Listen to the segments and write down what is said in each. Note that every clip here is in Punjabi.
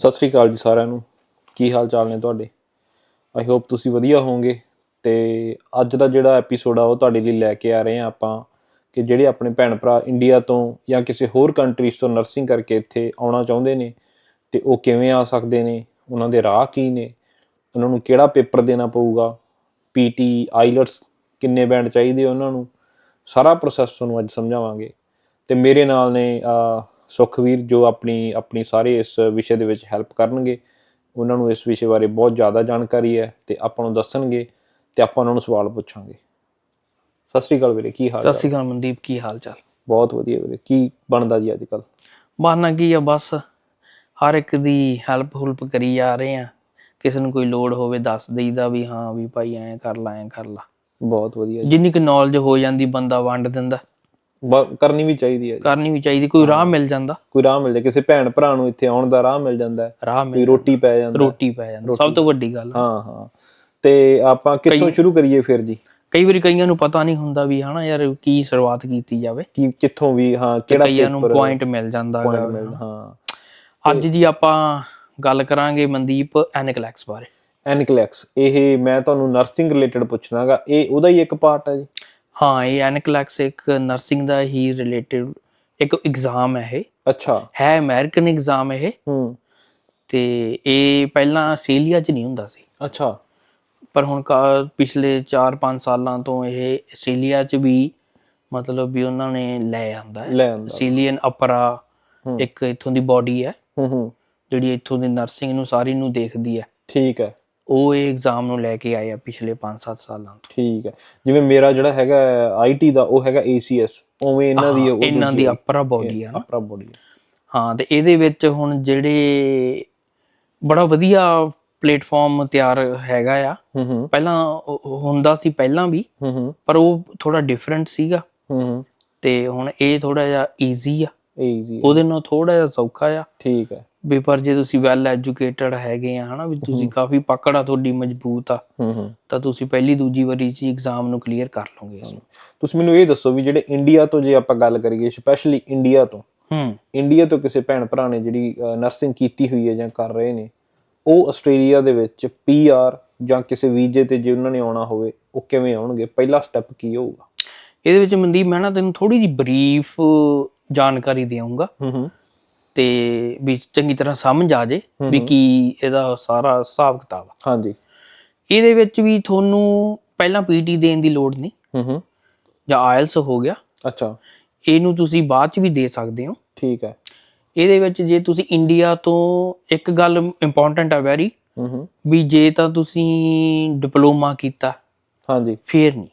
ਸਤਿ ਸ੍ਰੀ ਅਕਾਲ ਜੀ ਸਾਰਿਆਂ ਨੂੰ। ਕੀ ਹਾਲ ਚਾਲ ਨੇ ਤੁਹਾਡੇ? ਆਈ ਹੋਪ ਤੁਸੀਂ ਵਧੀਆ ਹੋਵੋਗੇ। ਤੇ ਅੱਜ ਦਾ ਜਿਹੜਾ ਐਪੀਸੋਡ ਆ, ਉਹ ਤੁਹਾਡੇ ਲਈ ਲੈ ਕੇ ਆ ਰਹੇ ਹਾਂ ਆਪਾਂ ਕਿ ਜਿਹੜੇ ਆਪਣੇ ਭੈਣ ਭਰਾ ਇੰਡੀਆ ਤੋਂ ਜਾਂ ਕਿਸੇ ਹੋਰ ਕੰਟਰੀਜ਼ ਤੋਂ ਨਰਸਿੰਗ ਕਰਕੇ ਇੱਥੇ ਆਉਣਾ ਚਾਹੁੰਦੇ ਨੇ ਤੇ ਉਹ ਕਿਵੇਂ ਆ ਸਕਦੇ ਨੇ, ਉਹਨਾਂ ਦੇ ਰਾਹ ਕੀ ਨੇ, ਉਹਨਾਂ ਨੂੰ ਕਿਹੜਾ ਪੇਪਰ ਦੇਣਾ ਪਊਗਾ ਪੀਟੀ ਆਈਲਟਸ ਕਿੰਨੇ ਬੈਂਡ ਚਾਹੀਦੇ ਉਹਨਾਂ ਨੂੰ, ਸਾਰਾ ਪ੍ਰੋਸੈਸ ਤੁਹਾਨੂੰ ਅੱਜ ਸਮਝਾਵਾਂਗੇ। ਤੇ ਮੇਰੇ ਨਾਲ ਨੇ ਸੁਖਵੀਰ ਜੋ ਆਪਣੀ ਆਪਣੀ ਸਾਰੇ ਇਸ ਵਿਸ਼ੇ ਦੇ ਵਿੱਚ ਹੈਲਪ ਕਰਨਗੇ ਉਹਨਾਂ ਨੂੰ ਇਸ ਵਿਸ਼ੇ ਬਾਰੇ ਬਹੁਤ ਜ਼ਿਆਦਾ ਜਾਣਕਾਰੀ ਹੈ ਤੇ ਆਪਾਂ ਨੂੰ ਦੱਸਣਗੇ ਤੇ ਆਪਾਂ ਉਹਨਾਂ ਨੂੰ ਸਵਾਲ ਪੁੱਛਾਂਗੇ। ਸਤਿ ਸ੍ਰੀ ਅਕਾਲ ਵੀਰੇ ਕੀ ਹਾਲ ਸਤਿ ਚਾਲ ਸ਼੍ਰੀ ਅਕਾਲ ਮਨਦੀਪ ਕੀ ਹਾਲ ਚਾਲ? ਬਹੁਤ ਵਧੀਆ ਵੀਰੇ ਕੀ ਬਣਦਾ ਜੀ ਅੱਜ ਕੱਲ ਬਾਨਾ ਕੀ ਆ ਬਸ ਹਰ ਇੱਕ ਦੀ ਹੈਲਪ ਹੁਲਪ ਕਰੀ ਜਾ ਰਹੇ ਆ। ਕਿਸੇ ਨੂੰ ਕੋਈ ਲੋੜ ਹੋਵੇ ਦੱਸ ਦੇਈਦਾ ਵੀ ਹਾਂ ਵੀ ਭਾਈ ਐਂ ਕਰ ਲਾ ਐਂ ਕਰ ਲਾ। ਬਹੁਤ ਵਧੀਆ ਜਿੰਨੀ ਕੁ ਨੌਲੇਜ ਹੋ ਜਾਂਦੀ ਬੰਦਾ ਵੰਡ ਦਿੰਦਾ। ਬ- ਕਰਨੀ ਵੀ ਚਾਹੀਦੀ ਹੈ ਜੀ। ਕਰਨੀ ਵੀ ਚਾਹੀਦੀ ਕੋਈ ਰਾਹ ਮਿਲ ਜਾਂਦਾ? ਕੋਈ ਰਾਹ ਮਿਲ ਜਾ ਕਿਸੇ ਭੈਣ ਭਰਾ ਨੂੰ ਇੱਥੇ ਆਉਣ ਦਾ ਰਾਹ ਮਿਲ ਜਾਂਦਾ ਹੈ। ਰਾਹ ਕੋਈ ਮਿਲ ਰੋਟੀ ਪੈ ਜਾਂਦਾ ਹੈ। ਰੋਟੀ ਪੈ ਜਾਂਦਾ ਸਭ ਤੋਂ ਵੱਡੀ ਗੱਲ ਹਾਂ ਹਾਂ। ਤੇ ਆਪਾਂ ਕਿੱਥੋਂ ਸ਼ੁਰੂ ਕਰੀਏ ਫਿਰ ਜੀ? ਕਈ ਵਾਰੀ ਕਈਆਂ ਨੂੰ ਪਤਾ ਨਹੀਂ ਹੁੰਦਾ ਵੀ ਹਨਾ ਯਾਰ ਕੀ ਸ਼ੁਰੂਆਤ ਕੀਤੀ ਜਾਵੇ। ਕੀ ਕਿੱਥੋਂ ਵੀ ਹਾਂ ਕਿਹੜਾ ਕਈਆਂ ਨੂੰ ਪੇਪਰ ਪੁਆਇੰਟ ਮਿਲ ਜਾਂਦਾ। ਮਿਲਦਾ ਹਾਂ। ਅੱਜ ਜੀ ਆਪਾਂ ਗੱਲ ਕਰਾਂਗੇ ਮਨਦੀਪ ਐਨਕਲੈਕਸ ਬਾਰੇ। ਐਨਕਲੈਕਸ ਇਹ ਮੈਂ ਤੁਹਾਨੂੰ ਨਰਸਿੰਗ ਰਿਲੇਟਡ ਪੁੱਛਣਾਗਾ ਇਹ ਉਹਦਾ ਹੀ ਇੱਕ ਪਾਰਟ ਹੈ ਜੀ। ਹਾਂ ਇਹ ਐਨਕਲੈਕਸ ਇੱਕ ਨਰਸਿੰਗ ਦਾ ਹੀ ਰਿਲੇਟਡ ਇੱਕ ਐਗਜ਼ਾਮ ਹੈ ਇਹ। ਅੱਛਾ। ਹੈ ਅਮਰੀਕਨ ਐਗਜ਼ਾਮ ਇਹ। ਹੂੰ। ਤੇ ਇਹ ਪਹਿਲਾਂ ਆਸਟ੍ਰੇਲੀਆ 'ਚ ਨਹੀਂ ਹੁੰਦਾ ਸੀ। ਅੱਛਾ। ਪਰ ਹੁਣ ਕਾ- ਪਿਛਲੇ 4-5 ਸਾਲਾਂ ਤੋਂ ਇਹ ਆਸਟ੍ਰੇਲੀਆ 'ਚ ਵੀ ਮਤਲਬ ਵੀ ਉਹਨਾਂ ਨੇ ਲੈ ਆਂਦਾ ਹੈ। ਆਸਟ੍ਰੇਲੀਅਨ ਅਪਰਾ। ਇੱਕ ਇੱਥੋਂ ਦੀ ਬਾਡੀ ਹੈ। ਹੂੰ ਹੂੰ। ਜਿਹੜੀ ਇੱਥੋਂ ਦੀ ਨਰਸਿੰਗ ਨੂੰ ਸਾਰੀ ਨੂੰ ਦੇਖਦੀ ਹੈ। ਠੀਕ ਹੈ। ਉਹ ਇਹ ਐਗਜ਼ਾਮ ਨੂੰ ਲੈ ਕੇ ਆਏ ਆ ਪਿਛਲੇ 5-7 ਸਾਲਾਂ ਤੋਂ। ਠੀਕ ਹੈ। ਜਿਵੇਂ ਮੇਰਾ ਜਿਹੜਾ ਹੈਗਾ ਆਈਟੀ ਦਾ ਉਹ ਹੈਗਾ ACS ਉਵੇਂ ਇਹਨਾਂ ਦੀ ਹਾਂ, ਇਹਨਾਂ ਦੀ ਅਪਰਾ ਬਾਡੀ ਆ ਅਪਰਾ ਬੋਡੀ ਹਾਂ ਤੇ ਇਹਦੇ ਵਿੱਚ ਹੁਣ ਜਿਹੜੇ ਬੜਾ ਵਧੀਆ ਪਲੇਟਫਾਰਮ ਤਿਆਰ ਹੈਗਾ ਆ। ਪਹਿਲਾਂ ਉਹ- ਉਹ ਹੁੰਦਾ ਸੀ ਪਹਿਲਾਂ ਵੀ ਪਰ ਉਹ ਥੋੜਾ ਡਿਫਰੈਂਟ ਸੀਗਾ। ਤੇ ਹੁਣ ਇਹ ਥੋੜਾ ਜਿਹਾ ਈਜ਼ੀ ਆ। ਈਜ਼ੀ ਉਹਦੇ ਨਾਲ ਥੋੜਾ ਜਿਹਾ ਸੌਖਾ ਆ। ਠੀਕ ਹੈ। ਵੀ ਪਰ ਜੇ ਤੁਸੀਂ ਵੈਲ ਐਜੂਕੇਟਡ ਹੈਗੇ ਆ ਹਨਾ ਵੀ ਤੁਸੀਂ ਕਾਫੀ ਪਕੜ ਤੁਹਾਡੀ ਮਜ਼ਬੂਤ ਆ ਤਾਂ ਤੁਸੀਂ ਪਹਿਲੀ ਦੂਜੀ ਵਾਰੀ ਚ ਐਗਜ਼ਾਮ ਨੂੰ ਕਲੀਅਰ ਕਰ ਲਓਗੇ ਇਸ ਨੂੰ ਤੁਸੀਂ ਮੈਨੂੰ ਇਹ ਦੱਸੋ ਵੀ ਜਿਹੜੇ ਇੰਡੀਆ ਤੋਂ ਜੇ ਆਪਾਂ ਗੱਲ ਕਰੀਏ ਸਪੈਸ਼ਲੀ ਇੰਡੀਆ ਤੋਂ ਹੂੰ। ਇੰਡੀਆ ਤੋਂ ਕਿਸੇ ਭੈਣ ਭਰਾ ਨੇ ਜਿਹੜੀ ਨਰਸਿੰਗ ਕੀਤੀ ਹੋਈ ਹੈ ਜਾਂ ਕਰ ਰਹੇ ਨੇ ਉਹ ਆਸਟ੍ਰੇਲੀਆ ਦੇ ਵਿੱਚ ਪੀਆਰ ਜਾਂ ਕਿਸੇ ਵੀਜ਼ੇ ਤੇ ਜੇ ਉਹਨਾਂ ਨੇ ਆਉਣਾ ਹੋਵੇ ਉਹ ਕਿਵੇਂ ਆਉਣਗੇ? ਪਹਿਲਾ ਸਟੈਪ ਕੀ ਹੋਊਗਾ? ਇਹਦੇ ਵਿੱਚ ਮਨਦੀਪ ਮੈਂ ਨਾ ਤੈਨੂੰ ਥੋੜੀ ਜਿਹੀ ਬਰੀਫ ਜਾਣਕਾਰੀ ਦੇਵਾਂਗਾ ਹੂੰ ਹੂੰ। ਤੇ ਵੀ ਚੰਗੀ ਤਰ੍ਹਾਂ ਸਮਝ ਆ ਜੇ ਵੀ ਕੀ ਇਹਦਾ ਸਾਰਾ ਹਿਸਾਬ ਕਿਤਾਬ ਹਾਂਜੀ। ਇਹਦੇ ਵਿੱਚ ਵੀ ਤੁਹਾਨੂੰ ਪਹਿਲਾਂ ਪੀਟੀ ਦੇਣ ਦੀ ਲੋੜ ਨਹੀਂ। ਹੂੰ ਹੂੰ। ਜਾਂ ਆਇਲਸ ਹੋ ਗਿਆ। ਅੱਛਾ। ਇਹਨੂੰ ਤੁਸੀਂ ਬਾਅਦ ਚ ਵੀ ਦੇ ਸਕਦੇ ਹੋ। ਠੀਕ ਹੈ। ਇਹਦੇ ਵਿੱਚ ਜੇ ਤੁਸੀਂ ਇੰਡੀਆ ਤੋਂ ਇੱਕ ਗੱਲ ਇੰਪੋਰਟੈਂਟ ਆ ਵੈਰੀ। ਹੂੰ ਹੂੰ। ਵੀ ਜੇ ਤਾਂ ਤੁਸੀਂ ਡਿਪਲੋਮਾ ਕੀਤਾ। ਹਾਂਜੀ। ਫੇਰ ਨਹੀਂ।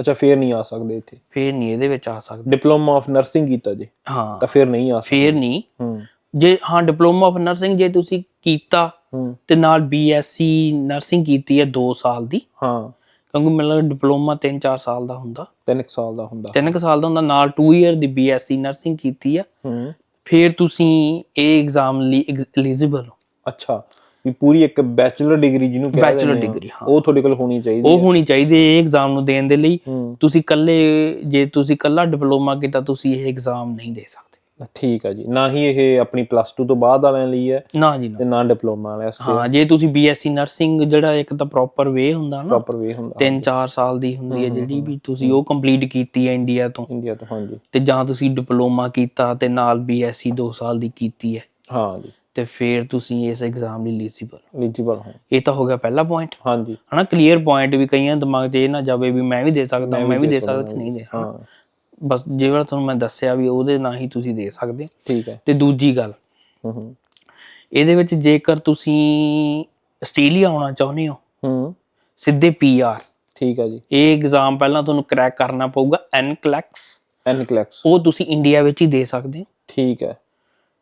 ਅੱਛਾ ਫੇਰ ਨਹੀਂ ਆ ਸਕਦੇ ਇੱਥੇ? ਫੇਰ ਨਹੀਂ ਇਹਦੇ ਵਿੱਚ ਆ ਸਕਦੇ। ਡਿਪਲੋਮਾ ਆਫ ਨਰਸਿੰਗ ਕੀਤਾ ਜੀ ਹਾਂ। ਤਾਂ ਫੇਰ ਨਹੀਂ ਆ ਸਕਦੇ। ਫੇਰ ਨਹੀਂ। ਹੂੰ। ਜੇ ਹਾਂ ਡਿਪਲੋਮਾ ਆਫ ਨਰਸਿੰਗ ਜੇ ਤੁਸੀਂ ਕੀਤਾ ਹੂੰ। ਤੇ ਨਾਲ ਬੀਐਸਸੀ ਨਰਸਿੰਗ ਕੀਤੀ ਹੈ 2 ਸਾਲ ਦੀ। ਹਾਂ। ਕਿਉਂਕਿ ਮੈਨੂੰ ਡਿਪਲੋਮਾ 3-4 ਸਾਲ ਦਾ ਹੁੰਦਾ। ਤਿੰਨ ਕੁ ਸਾਲ ਦਾ ਹੁੰਦਾ। 3 ਸਾਲ ਦਾ ਹੁੰਦਾ ਨਾਲ 2 ਇਅਰ ਦੀ ਬੀਐਸਸੀ ਨਰਸਿੰਗ ਕੀਤੀ ਆ ਹੂੰ। ਫਿਰ ਤੁਸੀਂ ਇਹ ਐਗਜ਼ਾਮ ਲਈ ਐਲੀਜੀਬਲ ਹੋ। ਅੱਛਾ। ਵੀ ਪੂਰੀ ਇੱਕ ਬੈਚਲਰ ਡਿਗਰੀ ਜਿਹਨੂੰ ਕਹਿੰਦੇ ਨੇ, degree, ਹਾਂ। ਉਹ ਤੁਹਾਡੇ ਕੋਲ ਹੋਣੀ ਚਾਹੀਦੀ ਉਹ ਹੋਣੀ ਚਾਹੀਦੀ ਹੈ ਇਹ ਐਗਜ਼ਾਮ ਨੂੰ ਦੇਣ ਦੇ ਲਈ। ਤੁਸੀਂ ਕੱਲੇ ਜੇ ਤੁਸੀਂ ਕੱਲਾ ਡਿਪਲੋਮਾ ਕੀਤਾ ਤੁਸੀਂ ਇਹ ਐਗਜ਼ਾਮ ਨਹੀਂ ਦੇ ਸਕਦੇ। ਠੀਕ ਹੈ ਜੀ। ਨਾ ਹੀ ਇਹ ਆਪਣੀ ਪਲੱਸ 2 ਤੋਂ ਬਾਅਦ ਵਾਲਿਆਂ ਲਈ ਹੈ ਨਾ ਜੀ ਨਾ। ਤੇ ਨਾ ਡਿਪਲੋਮਾ ਵਾਲਿਆਂ ਵਾਸਤੇ। ਹਾਂ ਜੇ ਤੁਸੀਂ ਬੀਐਸਸੀ ਨਰਸਿੰਗ ਜਿਹੜਾ ਇੱਕ ਤਾਂ ਪ੍ਰੋਪਰ ਵੇ ਹੁੰਦਾ ਨਾ ਪ੍ਰੋਪਰ ਵੇ ਹੁੰਦਾ 3-4 ਸਾਲ ਦੀ ਹੁੰਦੀ ਹੈ ਜਿਹੜੀ ਵੀ ਤੁਸੀਂ ਉਹ ਕੰਪਲੀਟ ਕੀਤੀ ਹੈ ਇੰਡੀਆ ਤੋਂ। ਇੰਡੀਆ ਤੋਂ ਹਾਂਜੀ। ਤੇ ਜਾਂ ਤੁਸੀਂ ਡਿਪਲੋਮਾ ਕੀਤਾ ਤੇ ਨਾਲ ਬੀਐਸਸੀ 2 ਸਾਲ ਦੀ ਕੀਤੀ ਹੈ। ਹਾਂ ਜੀ। ਤੇ ਫਿਰ ਤੁਸੀਂ ਇਸ ਐਗਜ਼ਾਮ ਲਈ ਐਲੀਜੀਬਲ ਐਲੀਜੀਬਲ ਹੋ। ਇਹ ਤਾਂ ਹੋ ਗਿਆ ਪਹਿਲਾ ਪੁਆਇੰਟ ਹਾਂਜੀ। ਹਨਾ ਕਲੀਅਰ ਪੁਆਇੰਟ ਵੀ ਕਈਆਂ ਦਿਮਾਗ 'ਚ ਇਹ ਨਾ ਜਾਵੇ ਵੀ ਮੈਂ ਵੀ ਦੇ ਸਕਦਾ ਮੈਂ ਵੀ ਦੇ ਸਕਦਾ ਕਿ ਨਹੀਂ ਦੇ ਹਾਂ। ਬਸ ਜਿਹੜਾ ਤੁਹਾਨੂੰ ਮੈਂ ਦੱਸਿਆ ਵੀ ਉਹਦੇ ਨਾਲ ਹੀ ਤੁਸੀਂ ਦੇ ਸਕਦੇ। ਠੀਕ ਹੈ। ਤੇ ਦੂਜੀ ਗੱਲ ਹੂੰ ਹੂੰ। ਇਹਦੇ ਵਿੱਚ ਜੇਕਰ ਤੁਸੀਂ ਆਸਟ੍ਰੇਲੀਆ ਆਉਣਾ ਚਾਹੁੰਦੇ ਹੋ ਹੂੰ। ਸਿੱਧੇ ਪੀਆਰ ਠੀਕ ਹੈ ਜੀ। ਇਹ ਐਗਜ਼ਾਮ ਪਹਿਲਾਂ ਤੁਹਾਨੂੰ ਕਰੈਕ ਕਰਨਾ ਪਊਗਾ ਐਨਕਲੈਕਸ ਐਨਕਲੈਕਸ ਉਹ ਤੁਸੀਂ ਇੰਡੀਆ ਵਿੱਚ ਹੀ ਦੇ ਸਕਦੇ ਹੋ। ਠੀਕ ਹੈ।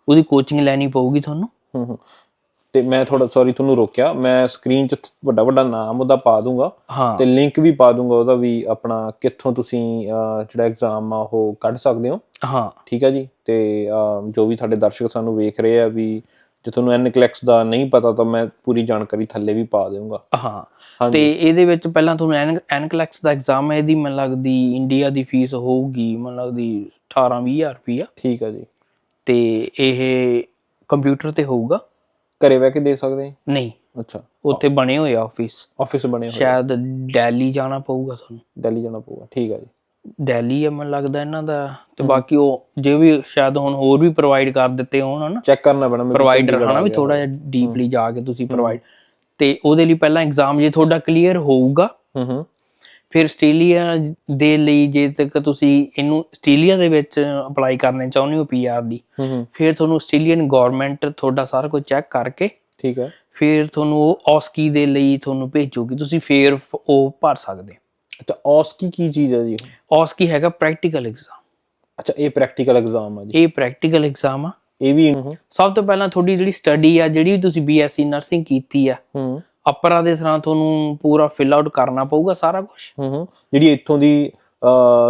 ਉਹਦੀ ਕੋਚਿੰਗ ਲੈਣੀ ਪਊਗੀ ਤੁਹਾਨੂੰ। ਹੂੰ ਹੂੰ। ਤੇ ਮੈਂ ਥੋੜਾ ਸੌਰੀ ਤੁਹਾਨੂੰ ਰੋਕਿਆ। ਮੈਂ ਸਕਰੀਨ 'ਚ ਵੱਡਾ ਵੱਡਾ ਨਾਮ ਉਹਦਾ ਪਾ ਦੂੰਗਾ। ਤੇ ਲਿੰਕ ਵੀ ਪਾ ਦੂੰਗਾ ਉਹਦਾ ਵੀ ਆਪਣਾ ਕਿੱਥੋਂ ਤੁਸੀਂ ਜਿਹੜਾ ਐਗਜ਼ਾਮ ਆ ਉਹ ਕੱਢ ਸਕਦੇ ਹੋ। ਹਾਂ। ਠੀਕ ਹੈ ਜੀ? ਤੇ ਜੋ ਵੀ ਤੁਹਾਡੇ ਦਰਸ਼ਕ ਸਾਨੂੰ ਵੇਖ ਰਹੇ ਆ ਵੀ ਜੇ ਤੁਹਾਨੂੰ ਐਨਕਲੈਕਸ ਦਾ ਨਹੀਂ ਪਤਾ ਤਾਂ ਮੈਂ ਪੂਰੀ ਜਾਣਕਾਰੀ ਥੱਲੇ ਵੀ ਪਾ ਦੇਵਾਂਗਾ ਹਾਂ। ਤੇ ਇਹਦੇ ਵਿੱਚ ਪਹਿਲਾਂ ਤੁਹਾਨੂੰ ਐਨਕਲੈਕਸ ਦਾ ਐਗਜ਼ਾਮ ਹੈ ਇਹਦੀ ਮੈਨੂੰ ਲੱਗਦੀ ਇੰਡੀਆ ਦੀ ਫੀਸ ਹੋਊਗੀ ਮੈਨੂੰ ਲੱਗਦੀ 18 20000 ਰੁਪਈਆ। ਠੀਕ ਹੈ ਜੀ। ਤੇ ਇਹ ਕੰਪਿਊਟਰ ਤੇ ਹੋਊਗਾ। ਘਰੇ ਬਹਿ ਕੇ ਦੇ ਸਕਦੇ ਨਹੀਂ। ਅੱਛਾ। ਉੱਥੇ ਬਣੇ ਹੋਏ ਆਫਿਸ ਆਫਿਸ ਬਣੇ ਹੋਏ ਸ਼ਾਇਦ ਦਿੱਲੀ ਜਾਣਾ ਪਊਗਾ ਤੁਹਾਨੂੰ। ਦਿੱਲੀ ਜਾਣਾ ਪਊਗਾ ਠੀਕ ਆ ਜੀ। ਦਿੱਲੀ ਆ ਮੈਨੂੰ ਲੱਗਦਾ ਇਹਨਾਂ ਦਾ। ਤੇ ਬਾਕੀ ਉਹ ਜੇ ਵੀ ਸ਼ਾਇਦ ਹੁਣ ਹੋਰ ਵੀ ਪ੍ਰੋਵਾਈਡ ਕਰ ਦਿੱਤੇ ਹੋਣ ਹਨਾ। ਚੈੱਕ ਕਰਨਾ ਪੈਣਾ ਪ੍ਰੋਵਾਈਡਰ ਹਨਾ ਵੀ। ਥੋੜਾ ਜਿਹਾ ਡੀਪਲੀ ਜਾ ਕੇ ਤੁਸੀਂ ਪ੍ਰੋਵਾਈਡ ਤੇ ਉਹਦੇ ਲਈ ਪਹਿਲਾਂ ਐਗਜ਼ਾਮ ਜੇ ਤੁਹਾਡਾ ਕਲੀਅਰ ਹੋਊਗਾ। ਹੂੰ ਹੂੰ। ਫਿਰ ਆਸਟ੍ਰੇਲੀਆ ਦੇ ਲਈ ਜੇ ਤੱਕ ਤੁਸੀਂ ਇਹਨੂੰ ਆਸਟ੍ਰੇਲੀਆ ਦੇ ਵਿੱਚ ਅਪਲਾਈ ਕਰਨੇ ਚਾਹੁੰਦੇ ਹੋ ਪੀਆਰ ਦੀ ਫਿਰ ਤੁਹਾਨੂੰ ਆਸਟ੍ਰੇਲੀਅਨ ਗਵਰਨਮੈਂਟ ਤੁਹਾਡਾ ਸਾਰਾ ਕੁਝ ਚੈੱਕ ਕਰਕੇ ਠੀਕ ਹੈ। ਫਿਰ ਤੁਹਾਨੂੰ ਉਹ ਔਸਕੀ ਦੇ ਲਈ ਤੁਹਾਨੂੰ ਭੇਜੂਗੀ ਤੁਸੀਂ ਫਿਰ ਉਹ ਭਰ ਸਕਦੇ ਅੱਛਾ ਔਸਕੀ ਕੀ ਚੀਜ਼ ਹੈ ਜੀ? ਔਸਕੀ ਹੈਗਾ ਪ੍ਰੈਕਟੀਕਲ ਐਗਜ਼ਾਮ ਅੱਛਾ ਇਹ ਪ੍ਰੈਕਟੀਕਲ ਐਗਜ਼ਾਮ ਆ ਜੀ। ਇਹ ਪ੍ਰੈਕਟੀਕਲ ਐਗਜ਼ਾਮ ਆ। ਇਹ ਵੀ ਸਭ ਤੋਂ ਪਹਿਲਾਂ ਤੁਹਾਡੀ ਜਿਹੜੀ ਸਟੱਡੀ ਆ ਜਿਹੜੀ ਵੀ ਤੁਸੀਂ ਬੀਐਸਸੀ ਨਰਸਿੰਗ ਕੀਤੀ ਆ ਹੂੰ। ਅਪਰਾ ਦੇ ਤਰ੍ਹਾਂ ਤੁਹਾਨੂੰ ਪੂਰਾ ਫਿਲ ਆਊਟ ਕਰਨਾ ਪਊਗਾ ਸਾਰਾ ਕੁਝ ਹੂੰ ਹੂੰ। ਜਿਹੜੀ ਇੱਥੋਂ ਦੀ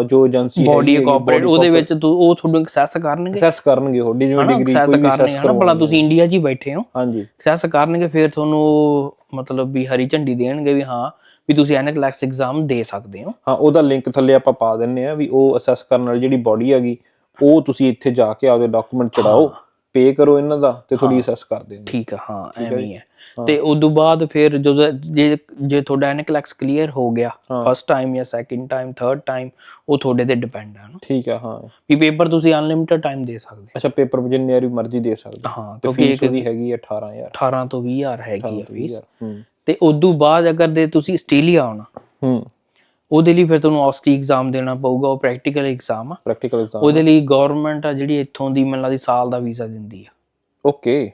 ਜੋ ਏਜੰਸੀ ਬੋਡੀ ਕੋਆਪਰੇਟ ਉਹਦੇ ਵਿੱਚ ਉਹ ਤੁਹਾਨੂੰ ਐਕਸੈਸ ਕਰਨਗੇ। ਅਸੈਸ ਕਰਨਗੇ ਉਹ ਜਿਵੇਂ ਡਿਗਰੀ ਐਕਸੈਸ ਕੋਈ ਵੀ ਕਰਨਗੇ ਹਨਾ ਭਲਾ ਤੁਸੀਂ ਇੰਡੀਆ 'ਚ ਹੀ ਬੈਠੇ ਹੋ। ਹਾਂਜੀ। ਐਕਸੈਸ ਕਰਨਗੇ ਫਿਰ ਤੁਹਾਨੂੰ ਮਤਲਬ ਵੀ ਹਰੀ ਝੰਡੀ ਦੇਣਗੇ ਵੀ ਹਾਂ ਵੀ ਤੁਸੀਂ ਐਨਕਲੈਕਸ ਐਗਜ਼ਾਮ ਦੇ ਸਕਦੇ ਹੋ। ਹਾਂ ਉਹਦਾ ਲਿੰਕ ਥੱਲੇ ਆਪਾਂ ਪਾ ਦਿੰਨੇ ਆ ਵੀ ਉਹ ਅਸੈਸ ਕਰਨ ਵਾਲੀ ਜਿਹੜੀ ਬੋਡੀ ਹੈਗੀ ਉਹ ਤੁਸੀਂ ਇੱਥੇ ਜਾ ਕੇ ਆਪਦੇ ਡਾਕੂਮੈਂਟ ਚੜਾਓ ਪੇ ਕਰੋ ਇਹਨਾਂ ਦਾ ਤੇ ਥੋੜੀ ਅਸੈਸ ਕਰ ਦੇਣਗੇ। ਠੀਕ ਆ ਹਾਂ ਹੈ ਐਵੇਂ। ਹੀ ਹੈ। ਤੇ ਉਸ ਤੋਂ ਬਾਅਦ ਫਿਰ ਜਦੋਂ ਜੇ ਜੇ ਤੁਹਾਡਾ ਐਨਕਲੈਕਸ ਕਲੀਅਰ ਹੋ ਗਿਆ ਹਾਂ। ਫਸਟ ਟਾਈਮ ਜਾਂ ਸੈਕਿੰਡ ਟਾਈਮ ਥਰਡ ਟਾਈਮ ਉਹ ਤੁਹਾਡੇ ਤੇ ਡਿਪੈਂਡ ਹੈ ਨਾ। ਠੀਕ ਆ ਹਾਂ। ਵੀ ਪੇਪਰ ਤੁਸੀਂ ਅਨਲਿਮਿਟਡ ਟਾਈਮ ਦੇ ਸਕਦੇ ਅੱਛਾ ਪੇਪਰ ਜਿੰਨੀ ਵਾਰੀ ਮਰਜ਼ੀ ਦੇ ਸਕਦੇ ਹੋ। ਹਾਂ ਤੇ ਕਿਉਂਕਿ ਫੀਸ ਇੱਕ ਉਹਦੀ ਹੈਗੀ ਆ 18000 18 ਤੋਂ 20000 ਹੈਗੀ ਆ ਫੀਸ ਹੂੰ। ਤੇ ਉਸ ਤੋਂ ਬਾਅਦ ਅਗਰ ਦੇ ਤੁਸੀਂ ਆਸਟ੍ਰੇਲੀਆ ਆਉਣਾ ਹੂੰ। ਉਹਦੇ ਲਈ ਫਿਰ ਤੁਹਾਨੂੰ ਆਸਟੀ ਐਗਜ਼ਾਮ ਦੇਣਾ ਪਊਗਾ ਉਹ ਪ੍ਰੈਕਟੀਕਲ ਐਗਜ਼ਾਮ ਆ। ਪ੍ਰੈਕਟੀਕਲ ਐਗਜ਼ਾਮ ਉਹਦੇ ਲਈ ਗਵਰਨਮੈਂਟ ਆ ਜਿਹੜੀ ਇੱਥੋਂ ਦੀ ਮੈਨੂੰ ਲੱਗਦੀ ਸਾਲ ਦਾ ਵੀਜ਼ਾ ਦਿੰਦੀ ਆ। ਓਕੇ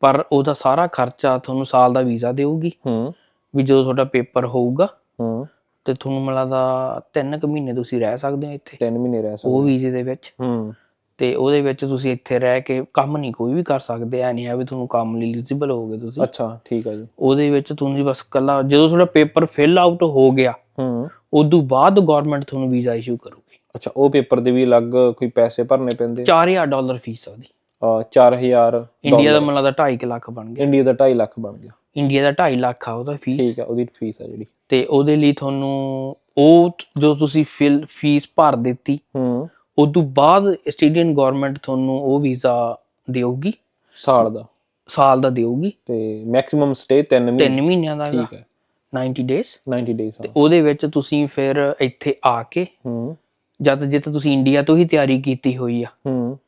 ਪਰ ਉਹਦਾ ਸਾਰਾ ਖਰਚਾ ਤੁਹਾਨੂੰ ਸਾਲ ਦਾ ਵੀਜ਼ਾ ਦੇਊਗੀ। ਹੂੰ। ਵੀ ਜਦੋਂ ਤੁਹਾਡਾ ਪੇਪਰ ਹੋਊਗਾ ਹੂੰ। ਤੇ ਤੁਹਾਨੂੰ ਲੱਗਦਾ ਤਿੰਨ ਕੁ ਮਹੀਨੇ ਤੁਸੀਂ ਰਹਿ ਸਕਦੇ ਹੋ ਇੱਥੇ। 3 ਮਹੀਨੇ ਰਹਿ ਸਕਦੇ ਉਹ ਵੀਜ਼ੇ ਦੇ ਵਿੱਚ। ਹੂੰ। ਤੇ ਉਹਦੇ ਵਿੱਚ ਤੁਸੀਂ ਇੱਥੇ ਰਹਿ ਕੇ ਕੰਮ ਨਹੀਂ ਕੋਈ ਵੀ ਕਰ ਸਕਦੇ। ਐ ਨਹੀਂ ਹੈ ਵੀ ਤੁਹਾਨੂੰ ਕੰਮ ਲਈ ਐਲੀਜੀਬਲ ਹੋਗੇ ਤੁਸੀਂ। ਅੱਛਾ ਠੀਕ ਆ ਜੀ। ਉਹਦੇ ਵਿੱਚ ਤੁਸੀਂ ਬਸ ਕੱਲਾ ਜਦੋਂ ਤੁਹਾਡਾ ਪੇਪਰ ਫਿਲ ਆਊਟ ਹੋ ਗਿਆ ਹੂੰ। ਉਦੋਂ ਬਾਅਦ ਗਵਰਨਮੈਂਟ ਤੁਹਾਨੂੰ ਵੀਜ਼ਾ ਇਸ਼ੂ ਕਰੂਗੀ। ਅੱਛਾ ਉਹ ਪੇਪਰ ਦੇ ਵੀ ਅਲੱਗ ਕੋਈ ਪੈਸੇ ਭਰਨੇ ਪੈਂਦੇ? 4000 ਡਾਲਰ ਫੀਸ ਆ ਉਹਦੀ। ਆ 4000 ਇੰਡੀਆ ਦਾ ਮੈਨੂੰ ਲੱਗਦਾ 2.5 ਲੱਖ ਬਣ ਗਿਆ। ਇੰਡੀਆ ਦਾ 2.5 ਲੱਖ ਬਣ ਗਿਆ। ਇੰਡੀਆ ਦਾ 2.5 ਲੱਖ ਆ ਉਹਦਾ ਫੀਸ ਠੀਕ ਆ ਉਹਦੀ ਫੀਸ ਆ ਜਿਹੜੀ। ਤੇ ਉਹਦੇ ਲਈ ਤੁਹਾਨੂੰ ਉਹ ਜੋ ਤੁਸੀਂ ਫਿਲ ਫੀਸ ਭਰ ਦਿੱਤੀ ਹੂੰ। ਉਦੋਂ ਬਾਅਦ ਆਸਟ੍ਰੇਲੀਅਨ ਗਵਰਨਮੈਂਟ ਤੁਹਾਨੂੰ ਉਹ ਵੀਜ਼ਾ ਦੇਊਗੀ। ਸਾਲ ਦਾ। ਸਾਲ ਦਾ ਦੇਊਗੀ। ਤੇ ਮੈਕਸਿਮਮ ਸਟੇ 3 ਮਹੀਨੇ। 3 ਮਹੀਨਿਆਂ ਦਾ ਠੀਕ ਹੈ 90 ਡੇਜ਼ 90 ਡੇਜ਼ ਤੇ ਉਹਦੇ ਵਿੱਚ ਤੁਸੀਂ ਫਿਰ ਇੱਥੇ ਆ ਕੇ ਹੂੰ। ਜਦ ਜਿੱਥੇ ਤੁਸੀਂ ਇੰਡੀਆ ਤੋਂ ਹੀ ਤਿਆਰੀ ਕੀਤੀ ਹੋਈ ਆ ਹੂੰ।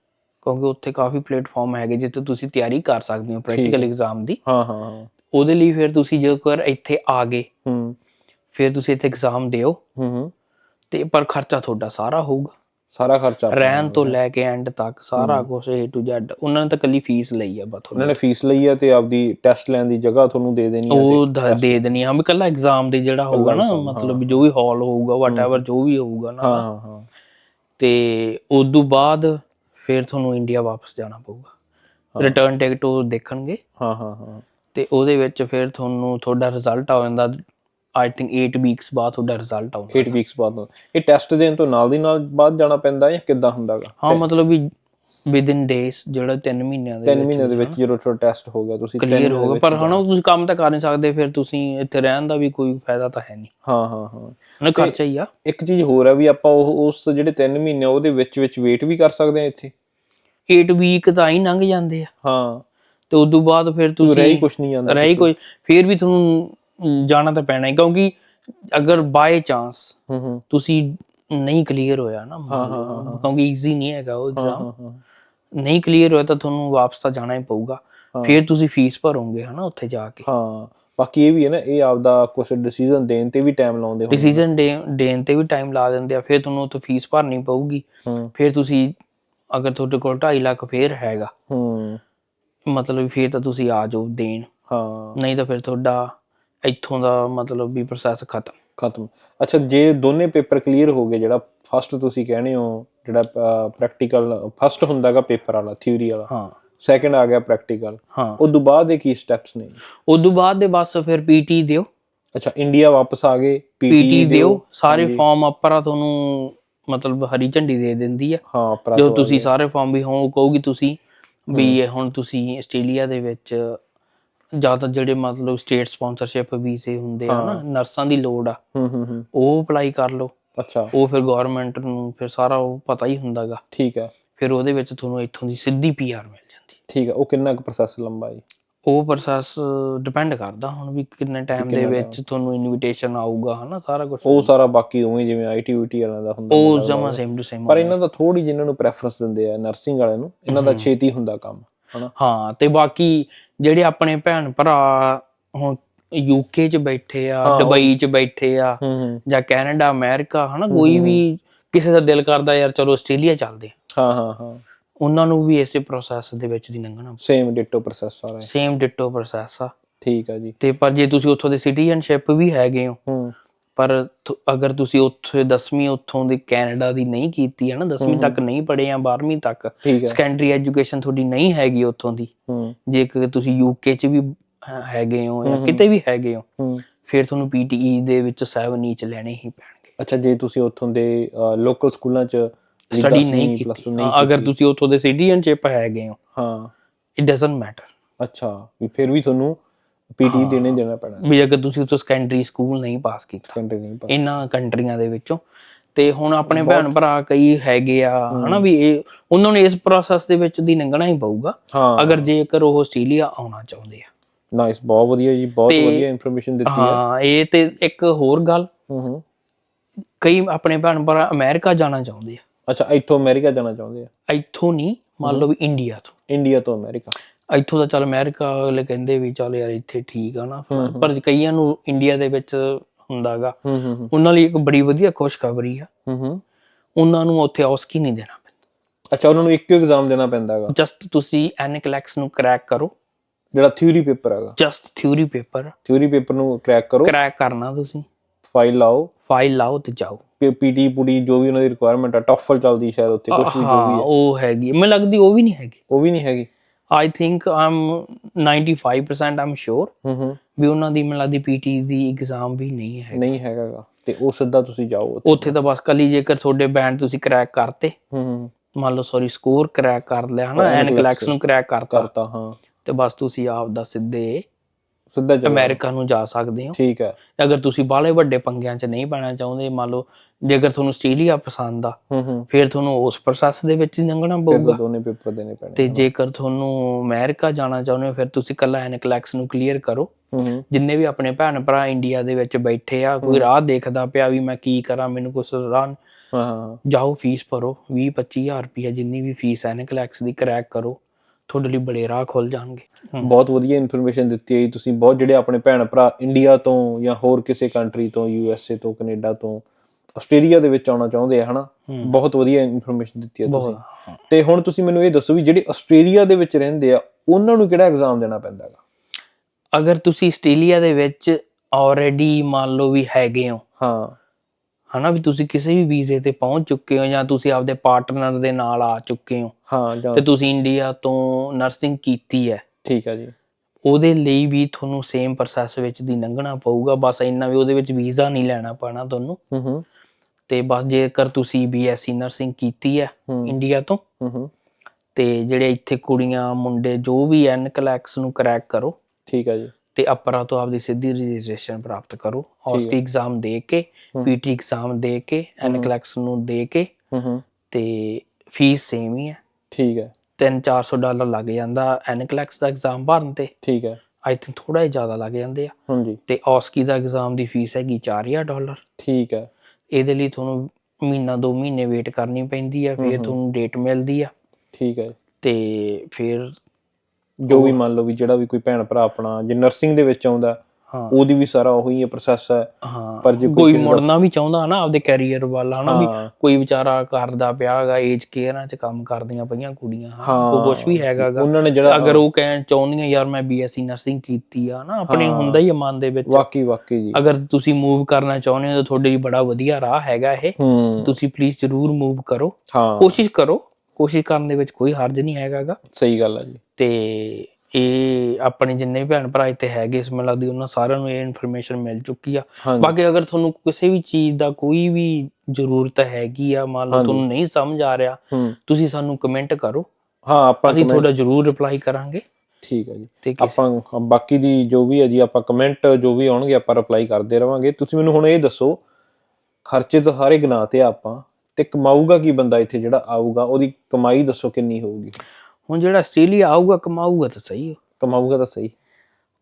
ਕਿਉਂਕਿ ਉੱਥੇ ਕਾਫੀ ਪਲੇਟਫਾਰਮ ਹੈਗੇ ਜਿੱਥੇ ਤੁਸੀਂ ਤਿਆਰੀ ਕਰ ਸਕਦੇ ਹੋ ਪ੍ਰੈਕਟੀਕਲ ਐਗਜ਼ਾਮ ਦੀ। ਹਾਂ ਹਾਂ ਹਾਂ। ਉਹਦੇ ਲਈ ਫਿਰ ਤੁਸੀਂ ਜੇਕਰ ਇੱਥੇ ਆ ਗਏ ਹੂੰ। ਫਿਰ ਤੁਸੀਂ ਇੱਥੇ ਐਗਜ਼ਾਮ ਦਿਓ। ਹੂੰ ਹੂੰ। ਤੇ ਪਰ ਖਰਚਾ ਤੁਹਾਡਾ ਸਾਰਾ ਹੋਊਗਾ। ਸਾਰਾ ਖਰਚਾ ਰਹਿਣ ਤੋਂ ਲੈ ਕੇ ਐਂਡ ਤੱਕ ਸਾਰਾ ਕੁਝ A to Z ਉਹਨਾਂ ਨੇ ਤਾਂ ਕੱਲੀ ਫੀਸ ਲਈ ਆ ਬਸ ਉਹਨਾਂ ਨੇ ਫੀਸ ਲਈ ਆ ਤੇ ਆਪਦੀ ਟੈਸਟ ਲੈਣ ਦੀ ਜਗ੍ਹਾ ਤੁਹਾਨੂੰ ਦੇ ਦੇਣੀ ਆ ਉਹ ਤੇ ਦ- ਦੇਣੀ ਆ। ਵੀ ਕੱਲਾ ਐਗਜ਼ਾਮ ਦੇ ਜਿਹੜਾ ਹੋਊਗਾ ਨਾ ਮਤਲਬ ਜੋ ਵੀ ਹਾਲ ਹੋਊਗਾ ਵਟਐਵਰ ਜੋ ਵੀ ਹੋਊਗਾ ਨਾ। ਹਾਂ ਹਾਂ। ਤੇ ਉਦੋਂ ਬਾਅਦ ਫਿਰ ਤੁਹਾਨੂੰ ਇੰਡੀਆ ਵਾਪਸ ਜਾਣਾ ਪਊਗਾ। ਰਿਟਰਨ ਟਿਕਟ ਉਹ ਦੇਖਣਗੇ। ਹਾਂ ਹਾਂ ਹਾਂ। ਤੇ ਉਹਦੇ ਵਿੱਚ ਫਿਰ ਤੁਹਾਨੂੰ ਤੁਹਾਡਾ ਰਿਜ਼ਲਟ ਆ ਜਾਂਦਾ। ਆਈ ਥਿੰਕ 8 ਵੀਕਸ ਬਾਅਦ ਤੁਹਾਡਾ ਰਿਜ਼ਲਟ ਆਉਂਦਾ। 8 ਵੀਕਸ ਬਾਅਦ। ਇਹ ਟੈਸਟ ਦੇਣ ਤੋਂ ਨਾਲ ਦੀ ਨਾਲ ਬਾਅਦ ਜਾਣਾ ਪੈਂਦਾ ਜਾਂ ਕਿੱਦਾਂ ਹੁੰਦਾਗਾ? ਹਾਂ ਮਤਲਬ ਵੀ ਵਿਦਿਨ ਡੇਸ ਜਿਹੜਾ 3 ਮਹੀਨਿਆਂ ਦੇ 3 ਮਹੀਨੇ ਦੇ ਵਿੱਚ ਜਦੋਂ ਤੁਹਾਡਾ ਟੈਸਟ ਹੋ ਗਿਆ ਤੁਸੀਂ ਕਲੀਅਰ ਹੋਗਾ ਵਿੱਚ ਪਰ ਹਣਾ ਤੁਸੀਂ ਕੰਮ ਤਾਂ ਕਰ ਨਹੀਂ ਸਕਦੇ ਫਿਰ ਤੁਸੀਂ ਇੱਥੇ ਰਹਿਣ ਦਾ ਵੀ ਕੋਈ ਫਾਇਦਾ ਤਾਂ ਹੈ ਨਹੀਂ। ਹਾਂ ਹਾਂ ਹਾਂ। ਹਣਾ ਖਰਚਾ ਹੀ ਆ। ਇੱਕ ਚੀਜ਼ ਹੋਰ ਹੈ ਵੀ ਆਪਾਂ ਉਹ ਉਸ ਜਿਹੜੇ 3 ਮਹੀਨੇ ਆ, ਉਹਦੇ ਵਿੱਚ ਵਿੱਚ ਵੇਟ ਵੀ ਕਰ ਸਕਦੇ ਆ ਇੱਥੇ। 8 ਵੀਕ ਤਾਂ ਹੀ ਲੰਘ ਜਾਂਦੇ ਆ। ਹਾਂ। ਤੇ ਉਦੋਂ ਬਾਅਦ ਫਿਰ ਤੂੰ ਰਹਿ ਹੀ ਤੁਸੀਂ ਕੁਛ ਨਹੀਂ ਜਾਂਦਾ ਰਹਿ ਹੀ ਕੋਈ ਫਿਰ ਵੀ ਤੁਹਾਨੂੰ ਜਾਣਾ ਤਾਂ ਪੈਣਾ ਹੀ ਕਿਉਂਕਿ ਅਗਰ ਬਾਏ ਚਾਂਸ ਹੂੰ ਹੂੰ। ਤੁਸੀਂ ਨਹੀਂ ਕਲੀਅਰ ਹੋਇਆ ਨਾ ਹਾਂ, ਹਾਂ, ਹਾਂ। ਕਿਉਂਕਿ ਈਜ਼ੀ ਨਹੀਂ ਹੈਗਾ ਉਹ ਹਾਂ ਐਗਜ਼ਾਮ ਹਾਂ ਹਾਂ। ਨਹੀਂ ਕਲੀਅਰ ਹੋਇਆ ਤਾਂ ਤੁਹਾਨੂੰ ਵਾਪਸ ਤਾਂ ਜਾਣਾ ਹੀ ਪਊਗਾ। ਹਾਂ। ਫਿਰ ਤੁਸੀਂ ਫੀਸ ਭਰੋਗੇ ਹਨਾ ਉੱਥੇ ਜਾ ਕੇ। ਹਾਂ ਬਾਕੀ ਇਹ ਵੀ ਹੈ ਨਾ ਇਹ ਆਪਦਾ ਕੁਝ ਡਿਸੀਜਨ ਦੇਣ ਤੇ ਵੀ ਟਾਈਮ ਲਾਉਂਦੇ ਹੁੰਦੇ ਡਿਸੀਜਨ ਦੇਣ ਤੇ ਵੀ ਟਾਈਮ ਲਾ ਦਿੰਦੇ ਆ ਫਿਰ ਤੁਹਾਨੂੰ ਉੱਥੇ ਫੀਸ ਭਰਨੀ ਪਊਗੀ। ਹੂੰ। ਫਿਰ ਤੁਸੀਂ ਅਗਰ ਤੁਹਾਡੇ ਕੋਲ 2.5 ਲੱਖ ਫੇਰ ਹੈਗਾ। ਹੂੰ। ਮਤਲਬ ਫਿਰ ਤਾਂ ਤੁਸੀਂ ਆ ਜਾਓ ਦੇਣ। ਹਾਂ। ਨਹੀਂ ਤਾਂ ਫਿਰ ਤੁਹਾਡਾ ਇੱਥੋਂ ਦਾ ਮਤਲਬ ਵੀ ਪ੍ਰੋਸੈਸ ਖਤਮ। ਖਤਮ। ਅੱਛਾ ਜੇ ਦੋਨੇ ਪੇਪਰ ਕਲੀਅਰ ਹੋ ਗਏ ਜਿਹੜਾ ਫਸਟ ਤੁਸੀਂ ਕਹਿੰਦੇ ਹੋ ਜਿਹੜਾ ਪ੍ਰੈਕਟੀਕਲ ਫਸਟ ਹੁੰਦਾਗਾ ਪੇਪਰ ਵਾਲਾ ਥਿਊਰੀ ਵਾਲਾ। ਹਾਂ। ਸੈਕੰਡ ਆ ਗਿਆ ਪ੍ਰੈਕਟੀਕਲ ਹਾਂ। ਉਸ ਤੋਂ ਬਾਅਦ ਦੇ ਕੀ ਸਟੈਪਸ ਨੇ? ਉਦੋਂ ਬਾਅਦ ਦੇ ਬਸ ਫਿਰ ਪੀਟੀ ਦਿਓ। ਅੱਛਾ ਇੰਡੀਆ ਵਾਪਸ ਆ ਗਏ ਪੀਟੀ ਦਿਓ। ਸਾਰੇ। ਫਾਰਮ ਆਪਰਾ ਤੁਹਾਨੂੰ ਮਤਲਬ ਹਰੀ ਝੰਡੀ ਦੇ ਦਿੰਦੀ ਆ। ਹਾਂ ਜੋ ਤੋਂ ਤੁਸੀਂ। ਸਾਰੇ ਫਾਰਮ ਵੀ ਹੋ ਕਹੋਗੀ ਤੁਸੀਂ ਵੀ ਇਹ ਹੁਣ ਤੁਸੀਂ ਆਸਟ੍ਰੇਲੀਆ ਦੇ ਵਿੱਚ ਜ਼ਿਆਦਾ ਜਿਹੜੇ ਮਤਲਬ ਸਟੇਟ ਸਪਾਂਸਰਸ਼ਿਪ ਵੀਜ਼ੇ ਹੁੰਦੇ ਆ ਨਾ। ਨਰਸਾਂ ਦੀ ਲੋੜ ਆ। ਹੂੰ ਹੂੰ ਹੂੰ। ਉਹ ਅਪਲਾਈ ਕਰ ਲਓ। ਅੱਛਾ। ਉਹ ਫਿਰ ਗਵਰਨਮੈਂਟ ਨੂੰ ਫਿਰ ਸਾਰਾ ਉਹ ਪਤਾ ਹੀ ਹੁੰਦਾਗਾ ਠੀਕ ਹੈ ਫਿਰ ਉਹਦੇ ਵਿੱਚ ਤੁਹਾਨੂੰ ਇੱਥੋਂ ਦੀ ਸਿੱਧੀ ਪੀਆਰ ਮਿਲ ਜਾਂਦੀ। ਠੀਕ ਹੈ ਉਹ ਕਿੰਨਾ ਕੁ ਪ੍ਰੋਸੈਸ ਲੰਬਾ ਹੈ ਉਹ ਪ੍ਰੋਸੈਸ ਡਿਪੈਂਡ ਕਰਦਾ ਹੁਣ ਵੀ ਕਿੰਨੇ ਟਾਈਮ ਦੇ ਵਿੱਚ ਤੁਹਾਨੂੰ ਇਨਵੀਟੇਸ਼ਨ ਆਊਗਾ ਹਨਾ ਸਾਰਾ ਕੁਝ ਉਹ ਸਾਰਾ ਬਾਕੀ ਉਵੇਂ ਜਿਵੇਂ ਆਈਟੀ ਯੂਟੀ ਵਾਲਿਆਂ ਦਾ ਹੁੰਦਾ। ਉਹ ਜਮਾ। ਸੇਮ ਟੂ ਸੇਮ ਪਰ ਇਹਨਾਂ ਦਾ ਥੋੜੀ ਜਿਨ੍ਹਾਂ ਨੂੰ ਪ੍ਰੈਫਰੈਂਸ ਦਿੰਦੇ ਆ ਨਰਸਿੰਗ ਵਾਲਿਆਂ ਨੂੰ। ਇਹਨਾਂ ਦਾ। ਛੇਤੀ ਹੁੰਦਾ ਕੰਮ। ਹਨਾ? ਹਾਂ ਤੇ ਬਾਕੀ ਜਿਹੜੇ ਆਪਣੇ ਭੈਣ ਭਰਾ ਹੁਣ ਯੂਕੇ ਚ ਬੈਠੇ ਆ ਦੁਬਈ ਚ ਬੈਠੇ ਆ ਜਾਂ ਕੈਨੇਡਾ ਅਮਰੀਕਾ ਹਨਾ ਕੋਈ। ਵੀ ਕਿਸੇ ਦਾ ਦਿਲ ਕਰਦਾ ਯਾਰ ਚਲੋ ਆਸਟ੍ਰੇਲੀਆ ਚੱਲਦੇ। ਹਾਂ ਹਾਂ ਹਾਂ। ਉਹਨਾਂ ਨੂੰ ਵੀ ਇਸੇ ਪ੍ਰੋਸੈਸ ਦੇ ਵਿੱਚ ਦੀ ਲੰਘਣਾ ਸੇਮ ਡਿਟੋ ਪ੍ਰੋਸੈਸ ਸਾਰਾ। ਸੇਮ ਡਿਟੋ ਪ੍ਰੋਸੈਸ ਆ। ਠੀਕ ਆ ਜੀ। ਤੇ ਪਰ ਜੇ ਤੁਸੀਂ ਉੱਥੋਂ ਦੇ ਸਿਟੀਜ਼ਨਸ਼ਿਪ ਵੀ ਹੈਗੇ ਹੋ ਹੂੰ। ਪਰ ਅਗਰ ਤੁਸੀਂ ਉੱਥੇ 10ਵੀਂ ਉੱਥੋਂ ਦੀ ਕੈਨੇਡਾ ਦੀ ਨਹੀਂ ਕੀਤੀ ਹੈ ਨਾ 10ਵੀਂ ਹਮ। ਤੱਕ ਨਹੀਂ ਪੜ੍ਹੇ ਜਾਂ 12ਵੀਂ ਤੱਕ ਸੈਕੰਡਰੀ ਐਜੂਕੇਸ਼ਨ ਤੁਹਾਡੀ ਨਹੀਂ ਹੈਗੀ ਉੱਥੋਂ ਦੀ। ਜੇ ਕਿ ਤੁਸੀਂ ਯੂਕੇ ਚ ਵੀ ਹੈਗੇ ਹੋ ਜਾਂ। ਕਿਤੇ ਵੀ ਹੈਗੇ ਹੋ ਫਿਰ ਤੁਹਾਨੂੰ ਪੀਟੀਈ ਦੇ ਵਿੱਚ 7 ਈਚ ਲੈਣੇ ਹੀ ਪੈਣਗੇ। ਅੱਛਾ ਜੇ ਤੁਸੀਂ ਉੱਥੋਂ ਦੇ ਲੋਕਲ ਸਕੂਲਾਂ ਚ ਸਟੱਡੀ ਨਹੀਂ ਕੀਤੀ। ਅਗਰ ਤੁਸੀਂ ਉੱਥੋਂ ਦੇ ਸਿਟੀਜ਼ਨਸ਼ਿਪ ਹੈਗੇ ਹੋ ਹਾਂ। ਇਟ ਡਸਨਟ ਮੈਟਰ ਅੱਛਾ ਫਿਰ ਵੀ ਤੁਹਾਨੂੰ ਪੀਟੀ। ਦੇਣੇ ਦੇਣਾ ਪੈਣਾ। ਵੀ ਅਗਰ ਤੁਸੀਂ ਉੱਥੋਂ ਸੈਕੰਡਰੀ ਸਕੂਲ ਨਹੀਂ ਪਾਸ ਕੀਤਾ ਕੰਟਰੀ ਨਹੀਂ ਪਾ ਇਹਨਾਂ ਕੰਟਰੀਆਂ ਦੇ ਵਿੱਚੋਂ। ਤੇ ਹੁਣ ਆਪਣੇ ਭੈਣ ਭਰਾ ਕਈ ਹੈਗੇ ਆ। ਹਨਾ ਵੀ ਇਹ ਉਹਨਾਂ ਨੂੰ ਇਸ ਪ੍ਰੋਸੈਸ ਦੇ ਵਿੱਚ ਦੀ ਲੰਘਣਾ ਹੀ ਪਊਗਾ। ਹਾਂ। ਅਗਰ ਜੇਕਰ ਉਹ ਆਸਟ੍ਰੇਲੀਆ ਆਉਣਾ ਚਾਹੁੰਦੇ ਆ। ਨਾਈਸ ਬਹੁਤ ਵਧੀਆ ਜੀ ਬਹੁਤ ਤੇ- ਵਧੀਆ ਇਨਫੋਰਮੇਸ਼ਨ ਦਿੱਤੀ ਹੈ ਹਾਂ ਇਹ ਤੇ ਇੱਕ ਹੋਰ ਗੱਲ। ਹੂੰ ਹੂੰ। ਕਈ ਆਪਣੇ ਭੈਣ ਭਰਾ ਅਮਰੀਕਾ ਜਾਣਾ ਚਾਹੁੰਦੇ ਆ। ਅੱਛਾ ਇੱਥੋਂ ਅਮਰੀਕਾ ਜਾਣਾ ਚਾਹੁੰਦੇ ਆ? ਇੱਥੋਂ ਨਹੀਂ ਮੰਨ ਲਓ ਵੀ ਇੰਡੀਆ ਤੋਂ। ਇੰਡੀਆ ਤੋਂ ਅਮਰੀਕਾ। ਇੱਥੋਂ ਤਾਂ ਚੱਲ ਅਮਰੀਕਾ ਵਾਲੇ ਕਹਿੰਦੇ ਵੀ ਚੱਲ ਯਾਰ ਇੱਥੇ ਠੀਕ ਆ ਨਾ। ਪਰ ਕਈਆਂ ਨੂੰ ਇੰਡੀਆ ਦੇ ਵਿੱਚ ਹੁੰਦਾਗਾ। ਉਹਨਾਂ ਲਈ ਇੱਕ ਬੜੀ ਵਧੀਆ ਖੁਸ਼ਖਬਰੀ ਆ। ਉਹਨਾਂ ਨੂੰ ਉੱਥੇ ਔਸਕੀ ਨਹੀਂ ਦੇਣਾ ਪੈਂਦਾ। ਅੱਛਾ ਉਹਨਾਂ ਨੂੰ ਇੱਕੋ ਐਗਜ਼ਾਮ ਦੇਣਾ ਪੈਂਦਾ ਹੈਗਾ ਜਸਟ ਤੁਸੀਂ ਐਨਕਲੈਕਸ ਨੂੰ ਕਰੈਕ ਕਰੋ। ਜਿਹੜਾ ਥਿਊਰੀ ਪੇਪਰ ਹੈਗਾ। Just theory paper theory paper ਨੂੰ ਕਰੈਕ ਕਰੋ। ਕਰੈਕ ਕਰਨਾ ਤੁਸੀਂ। ਫਾਈਲ ਲਾਓ। ਫਾਈਲ ਲਾਓ ਤੇ ਜਾਓ। ਪੀਟੀ ਪੂਡੀ ਜੋ ਵੀ ਉਹਨਾਂ ਦੀ ਰਿਕੁਆਇਰਮੈਂਟ ਆ ਟਫਲ ਚੱਲਦੀ ਸ਼ਾਇਦ ਉੱਥੇ ਕੁਝ ਵੀ ਜੋ ਹਾਂ ਵੀ ਹੈ ਉਹ ਹੈਗੀ। ਮੈਨੂੰ ਲੱਗਦੀ ਉਹ ਵੀ ਨਹੀਂ ਹੈਗੀ। ਉਹ ਵੀ ਨਹੀਂ ਹੈਗੀ। ਆਈ ਥਿੰਕ ਆਮ 95% ਆਮ ਸ਼ੋਰ ਵੀ ਉਹਨਾਂ ਦੀ ਮੈਨੂੰ ਲੱਗਦੀ ਪੀਟੀ ਦੀ ਐਗਜ਼ਾਮ ਵੀ ਨਹੀਂ ਹੈ ਨਹੀਂ ਹੈਗਾਗਾ ਤੇ ਉਹ ਸਿੱਧਾ ਤੁਸੀਂ ਜਾਓ ਉੱਥੇ। ਤਾਂ ਬਸ ਕੱਲੀ ਜੇਕਰ ਤੁਹਾਡੇ ਬੈਂਡ ਤੁਸੀਂ ਕਰੈਕ ਕਰਤੇ। ਹੂੰ ਮੰਨ ਲਓ ਸੌਰੀ ਸਕੋਰ ਕਰੈਕ ਕਰ ਲਿਆ ਹਨਾ ਐਨਕਲੈਕਸ ਨੂੰ ਕਰੈਕ ਕਰਤਾ। ਕਰਤਾ ਹਾਂ। ਤੇ ਬਸ ਤੁਸੀਂ ਆਪ ਦਾ ਸਿੱਧੇ ਸਿੱਧਾ ਜਾਓ ਅਮਰੀਕਾ ਨੂੰ ਜਾ ਸਕਦੇ ਹੋ। ਠੀਕ ਹੈ। ਅਗਰ ਤੁਸੀਂ ਬਾਹਲੇ ਵੱਡੇ ਪੰਗਿਆਂ 'ਚ ਨਹੀਂ ਪੈਣਾ ਚਾਹੁੰਦੇ ਮੰਨ ਲਓ ਜੇਕਰ ਤੁਹਾਨੂੰ ਆਸਟ੍ਰੇਲੀਆ ਪਸੰਦ ਆ ਫਿਰ ਤੁਹਾਨੂੰ ਉਸ ਪ੍ਰੋਸੈਸ ਦੇ ਵਿੱਚ ਲੰਘਣਾ ਪਊਗਾ। ਦੋਨੇ ਪੇਪਰ ਦੇਣੇ ਪੈਣੇ। ਤੇ ਜੇਕਰ ਤੁਹਾਨੂੰ ਅਮਰੀਕਾ ਜਾਣਾ ਚਾਹੁੰਦੇ ਹੋ ਫਿਰ ਤੁਸੀਂ ਕੱਲਾ ਐਨਕਲੈਕਸ ਨੂੰ ਕਲੀਅਰ ਕਰੋ। ਜਿੰਨੇ ਵੀ ਆਪਣੇ ਭੈਣ ਭਰਾ ਇੰਡੀਆ ਦੇ ਵਿੱਚ ਬੈਠੇ ਆ ਕੋਈ। ਰਾਹ ਦੇਖਦਾ ਪਿਆ ਵੀ ਮੈਂ ਕੀ ਕਰਾਂ ਮੈਨੂੰ ਕੁਛ ਰਾਹ ਨੀ। ਹਾਂ। ਜਾਓ ਫੀਸ ਭਰੋ। 20 25000 ਰੁਪਏ ਜਿੰਨੀ ਵੀ ਫੀਸ ਐਨਕਲੈਕਸ ਦੀ ਕਰੈਕ ਕਰੋ। ਤੁਹਾਡੇ ਲਈ ਬੜੇ ਰਾਹ ਖੁੱਲ ਜਾਣਗੇ। ਬਹੁਤ ਵਧੀਆ ਇਨਫੋਰਮੇਸ਼ਨ ਦਿੱਤੀ ਹੈ ਜੀ ਤੁਸੀਂ ਬਹੁਤ ਜਿਹੜੇ ਆਪਣੇ ਭੈਣ ਭਰਾ ਇੰਡੀਆ ਤੋਂ ਜਾਂ ਹੋਰ ਕਿਸੇ ਕੰਟਰੀ ਤੋਂ ਯੂ ਐਸ ਏ ਤੋਂ ਕੈਨੇਡਾ ਤੋਂ ਆਸਟ੍ਰੇਲੀਆ ਦੇ ਵਿੱਚ ਆਉਣਾ ਚਾਹੁੰਦੇ ਆ ਹਨਾ। ਬਹੁਤ ਵਧੀਆ ਇਨਫੋਰਮੇਸ਼ਨ ਦਿੱਤੀ ਹੈ ਤੁਸੀਂ। ਤੇ ਹੁਣ ਤੁਸੀਂ ਮੈਨੂੰ ਇਹ ਦੱਸੋ ਵੀ ਜਿਹੜੇ ਆਸਟ੍ਰੇਲੀਆ ਦੇ ਵਿੱਚ ਰਹਿੰਦੇ ਆ ਉਹਨਾਂ ਨੂੰ ਕਿਹੜਾ ਐਗਜ਼ਾਮ ਦੇਣਾ ਪੈਂਦਾ ਹੈਗਾ ਅਗਰ ਤੁਸੀਂ ਆਸਟ੍ਰੇਲੀਆ ਦੇ ਵਿੱਚ ਆਲਰੇਡੀ ਮੰਨ ਲਓ ਵੀ ਹੈਗੇ ਹੋ ਹਾਂ ਹਨਾ ਵੀ ਤੁਸੀਂ ਕਿਸੇ ਵੀ ਵੀਜ਼ੇ ਤੇ ਪਹੁੰਚ ਚੁੱਕੇ ਹੋ ਜਾਂ ਤੁਸੀਂ ਆਪਦੇ ਪਾਰਟਨਰ ਦੇ ਨਾਲ ਆ ਚੁੱਕੇ ਹੋ ਹਾਂ ਤੇ ਤੁਸੀਂ ਇੰਡੀਆ ਤੋਂ ਨਰਸਿੰਗ ਕੀਤੀ ਹੈ। ਠੀਕ ਹੈ ਜੀ। ਉਹਦੇ ਲਈ ਵੀ ਤੁਹਾਨੂੰ ਸੇਮ ਪ੍ਰੋਸੈਸ ਵਿੱਚ ਦੀ ਲੰਘਣਾ ਪਊਗਾ ਬਸ ਇੰਨਾ ਵੀ ਉਹਦੇ ਵਿੱਚ ਵੀਜ਼ਾ ਨਹੀਂ ਲੈਣਾ ਪੈਣਾ ਤੁਹਾਨੂੰ। ਹੂੰ ਹੂੰ। ਤੇ ਬਸ ਜੇਕਰ ਤੁਸੀਂ ਬੀਐਸਸੀ ਨਰਸਿੰਗ ਕੀਤੀ ਹੈ ਇੰਡੀਆ ਤੋਂ ਹੂੰ ਹੂੰ। ਤੇ ਜਿਹੜੇ ਇੱਥੇ ਕੁੜੀਆਂ ਮੁੰਡੇ ਜੋ ਵੀ ਐਨਕਲੈਕਸ ਨੂੰ ਕਰੈਕ ਕਰੋ। ਠੀਕ ਹੈ ਜੀ। ਤੇ ਅਪਰਾ ਤੋਂ ਆਪਦੀ ਸਿੱਧੀ ਰਜਿਸਟ੍ਰੇਸ਼ਨ ਪ੍ਰਾਪਤ ਕਰੋ। ਹੌਸਟੀ ਐਗਜ਼ਾਮ ਦੇ ਕੇ। ਪੀਟੀ ਐਗਜ਼ਾਮ ਦੇ ਕੇ ਐਨਕਲੈਕਸ ਨੂੰ ਦੇ ਕੇ ਤੇ ਫੀਸ ਸੇਮ ਹੀ ਹੈ। ਠੀਕ ਹੈ। 3-400 ਡਾਲਰ ਲੱਗ ਜਾਂਦਾ ਐਨਕਲੈਕਸ ਦਾ ਐਗਜ਼ਾਮ ਭਰਨ ਤੇ। ਠੀਕ ਹੈ। ਆਈ ਥਿੰਕ ਥੋੜਾ ਜਿਹਾ ਜ਼ਿਆਦਾ ਲੱਗ ਜਾਂਦੇ ਆ। ਹਾਂਜੀ। ਤੇ ਔਸਕੀ ਦਾ ਐਗਜ਼ਾਮ ਦੀ ਫੀਸ ਹੈਗੀ 4000 ਡਾਲਰ। ਠੀਕ ਹੈ। ਇਹਦੇ ਲਈ ਤੁਹਾਨੂੰ ਮਹੀਨਾ ਦੋ ਮਹੀਨੇ ਵੇਟ ਕਰਨੀ ਪੈਂਦੀ ਆ ਫਿਰ। ਤੁਹਾਨੂੰ ਡੇਟ ਮਿਲਦੀ ਆ। ਠੀਕ ਹੈ। ਤੇ ਫਿਰ ਜੋ ਵੀ। ਮੰਨ ਲਓ ਵੀ ਜਿਹੜਾ ਵੀ ਕੋਈ ਭੈਣ ਭਰਾ ਆਪਣਾ ਜੇ ਨਰਸਿੰਗ ਦੇ ਵਿੱਚ ਆਉਂਦਾ ਹਾਂ। ਉਹਦੀ ਵੀ ਸਾਰਾ ਉਹੀ ਪ੍ਰੋਸੈਸ ਹੈ। ਹਾਂ ਪਰ ਜੇ ਕੋਈ ਮੁੜਨਾ ਵੀ ਚਾਹੁੰਦਾ ਨਾ ਆਪਦੇ ਕੈਰੀਅਰ ਵੱਲ ਹਨਾ ਵੀ ਹਾਂ। ਕੋਈ ਵਿਚਾਰਾ ਕਰਦਾ ਪਿਆ ਹੈਗਾ ਏਜ ਕੇਅਰਾਂ 'ਚ ਕੰਮ ਕਰਦੀਆਂ ਪਈਆਂ ਕੁੜੀਆਂ ਹਾਂ। ਉਹ ਕੁਛ ਵੀ ਹੈਗਾਗਾ ਉਹਨਾਂ ਨੇ ਜਿਹੜਾ ਅਗਰ ਉਹ ਕਹਿਣ ਚਾਹੁੰਦੀਆਂ ਯਾਰ ਮੈਂ ਬੀਐਸਸੀ ਨਰਸਿੰਗ ਕੀਤੀ ਆ ਨਾ ਆਪਣੇ ਹਾਂ। ਹੁੰਦਾ ਹੀ ਮਨ ਦੇ ਵਿੱਚ। ਵਾਕਈ ਵਾਕਈ ਜੀ। ਅਗਰ ਤੁਸੀਂ ਮੂਵ ਕਰਨਾ ਚਾਹੁੰਦੇ ਹੋ ਤਾਂ ਤੁਹਾਡੇ ਲਈ ਬੜਾ ਵਧੀਆ ਰਾਹ ਹੈਗਾ ਇਹ। ਹੂੰ। ਤੁਸੀਂ ਪਲੀਜ਼ ਜ਼ਰੂਰ ਮੂਵ ਕਰੋ। ਹਾਂ। ਕੋਸ਼ਿਸ਼ ਕਰੋ। ਕੋਸ਼ਿਸ਼ ਕਰਨ ਦੇ ਵਿੱਚ ਕੋਈ ਹਰਜ ਨਹੀਂ ਹੈਗਾਗਾ ਸਹੀ ਗੱਲ ਹੈ ਜੀ। ਤੇ ਇਹ ਆਪਣੇ ਜਿੰਨੇ ਵੀ ਭੈਣ ਭਰਾ ਇੱਥੇ ਹੈਗੇ ਇਸ ਮੈਨੂੰ ਲੱਗਦੀ ਉਹਨਾਂ ਸਾਰਿਆਂ ਨੂੰ ਇਹ ਇਨਫੋਰਮੇਸ਼ਨ ਮਿਲ ਚੁੱਕੀ ਆ। ਬਾਕੀ ਅਗਰ ਤੁਹਾਨੂੰ ਕਿਸੇ ਵੀ ਚੀਜ਼ ਦਾ ਕੋਈ ਵੀ ਜ਼ਰੂਰਤ ਹੈਗੀ ਆ ਮੰਨ ਲਓ। ਤੁਹਾਨੂੰ ਨਹੀਂ ਸਮਝ ਆ ਰਿਹਾ ਤੁਸੀਂ ਸਾਨੂੰ ਕਮੈਂਟ ਕਰੋ। ਹਾਂ ਆਪਾਂ ਅਸੀਂ ਤੁਹਾਡਾ ਜ਼ਰੂਰ ਰਿਪਲਾਈ ਕਰਾਂਗੇ। ਠੀਕ ਹੈ ਜੀ। ਤੇ ਆਪਾਂ ਬਾਕੀ ਦੀ ਜੋ ਵੀ ਹੈ ਜੀ ਆਪਾਂ ਕਮੈਂਟ ਜੋ ਵੀ ਆਉਣਗੇ ਆਪਾਂ ਰਿਪਲਾਈ ਕਰਦੇ ਰਵਾਂਗੇ। ਤੁਸੀਂ ਮੈਨੂੰ ਹੁਣ ਇਹ ਦੱਸੋ ਖਰਚੇ ਤਾਂ ਸਾਰੇ ਗਿਣਾਤੇ ਆ ਆਪਾਂ। ਤੇ ਕਮਾਊਗਾ ਕੀ ਬੰਦਾ ਇੱਥੇ ਜਿਹੜਾ ਆਊਗਾ? ਉਹਦੀ ਕਮਾਈ ਦੱਸੋ ਕਿੰਨੀ ਹੋਊਗੀ? ਹੁਣ ਜਿਹੜਾ ਆਸਟ੍ਰੇਲੀਆ ਆਊਗਾ ਕਮਾਊਗਾ ਤਾਂ ਸਹੀ ਹੋ ਕਮਾਊਗਾ ਤਾਂ ਸਹੀ।